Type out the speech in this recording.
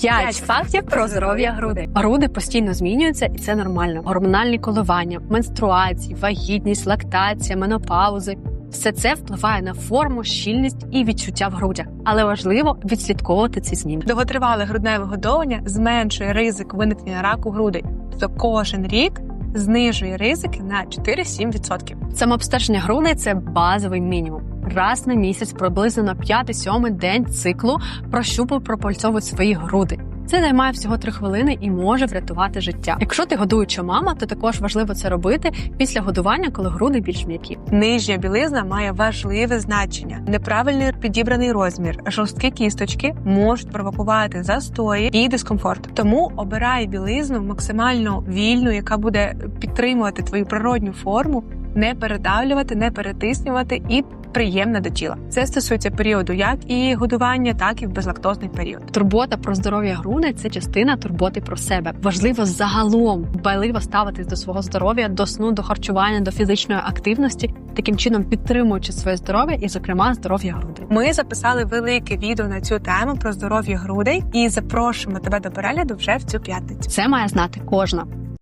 П'ять фактів про здоров'я грудей. Груди постійно змінюються, і це нормально. Гормональні коливання, менструації, вагітність, лактація, менопаузи. Все це впливає на форму, щільність і відчуття в грудях, але важливо відслідковувати ці зміни. Довготривале грудне вигодовування зменшує ризик виникнення раку грудей. Тобто кожен рік знижує ризики на 4-7%. Самообстеження грудей це базовий мінімум. Раз на місяць, приблизно на 5-7 день циклу, прощупуй пропальцовуй свої груди. Це займає всього 3 хвилини і може врятувати життя. Якщо ти годуюча мама, то також важливо це робити після годування, коли груди більш м'які. Нижня білизна має важливе значення. Неправильний підібраний розмір, жорсткі кісточки можуть провокувати застої і дискомфорт. Тому обирай білизну максимально вільну, яка буде підтримувати твою природню форму, не передавлювати, не перетиснювати і приємна до тіла. Це стосується періоду як і годування, так і в безлактозний період. Турбота про здоров'я грудей це частина турботи про себе. Важливо загалом дбайливо ставитись до свого здоров'я, до сну, до харчування, до фізичної активності, таким чином підтримуючи своє здоров'я і, зокрема, здоров'я грудей. Ми записали велике відео на цю тему про здоров'я грудей і запрошуємо тебе до перегляду вже в цю п'ятницю. Це має знати кожна.